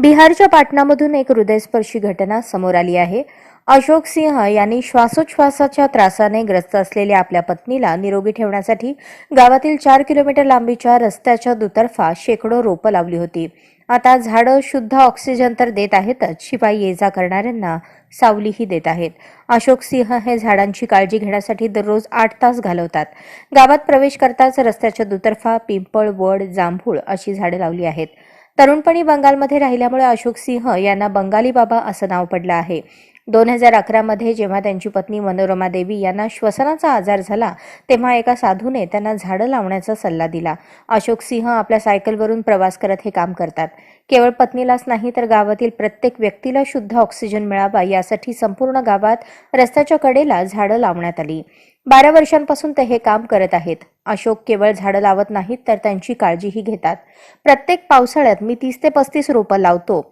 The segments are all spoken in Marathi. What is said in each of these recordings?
बिहारच्या पाटणामधून एक हृदयस्पर्शी घटना समोर आली आहे. अशोक सिंह यांनी श्वासोच्छ्वासाच्या त्रासाने ग्रस्त असलेल्या आपल्या पत्नीला निरोगी ठेवण्यासाठी गावातील चार किलोमीटर लांबीच्या रस्त्याच्या दुतर्फा शेकडो रोपं लावली होती. आता झाडं शुद्ध ऑक्सिजन तर देत आहेतच शिवाय ये जा करणाऱ्यांना सावलीही देत आहेत. अशोक सिंह हे झाडांची काळजी घेण्यासाठी दररोज आठ तास घालवतात. गावात प्रवेश करताच रस्त्याच्या दुतर्फा पिंपळ वड जांभूळ अशी झाडं लावली आहेत. तरुणपणी बंगालमध्ये राहिल्यामुळे अशोक सिंह यांना बंगाली बाबा असं नाव पडलं आहे. दोन हजार अकरामध्ये जेव्हा त्यांची पत्नी मनोरमा देवी यांना श्वसनाचा आजार झाला तेव्हा एका साधूने त्यांना झाडं लावण्याचा सल्ला दिला. अशोक सिंह आपल्या सायकलवरून प्रवास करत हे काम करतात. केवळ पत्नीलाच नाही तर गावातील प्रत्येक व्यक्तीला शुद्ध ऑक्सिजन मिळावा यासाठी संपूर्ण गावात रस्त्याच्या कडेला झाडं लावण्यात आली. बारा वर्षांपासून ते हे काम करत आहेत. अशोक केवळ झाडं लावत नाहीत तर त्यांची काळजीही घेतात. प्रत्येक पावसाळ्यात मी तीस ते पस्तीस रोपं लावतो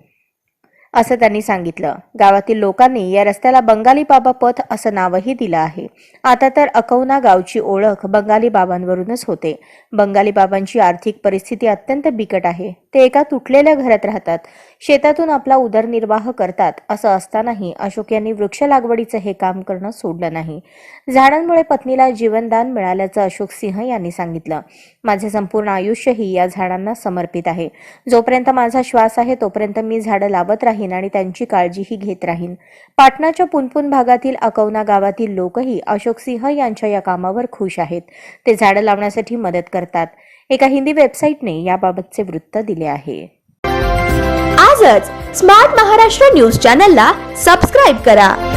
असं त्यांनी सांगितलं. गावातील लोकांनी या रस्त्याला बंगाली बाबा पथ असं नावही दिलं आहे. आता तर अकौना गावची ओळख बंगाली बाबांवरूनच होते. बंगाली बाबांची आर्थिक परिस्थिती अत्यंत बिकट आहे. ते एका तुटलेल्या घरात राहतात. शेतातून आपला उदरनिर्वाह करतात. असं असतानाही अशोक यांनी वृक्ष लागवडीचं हे काम करणं सोडलं नाही. झाडांमुळे पत्नीला जीवनदान मिळाल्याचं अशोक सिंह यांनी सांगितलं. माझे संपूर्ण आयुष्यही या झाडांना समर्पित आहे. जोपर्यंत माझा श्वास आहे तोपर्यंत मी झाडं लावत राहीन आणि त्यांची काळजीही घेत राहीन. पाटणाच्या पुनपुन भागातील अकौना गावातील लोकही अशोक सिंह यांच्या या कामावर खुश आहेत. ते झाडं लावण्यासाठी मदत करतात. एका हिंदी वेबसाईटने याबाबतचे वृत्त दिले आहे. आजच स्मार्ट महाराष्ट्र न्यूज चॅनलला सबस्क्राईब करा.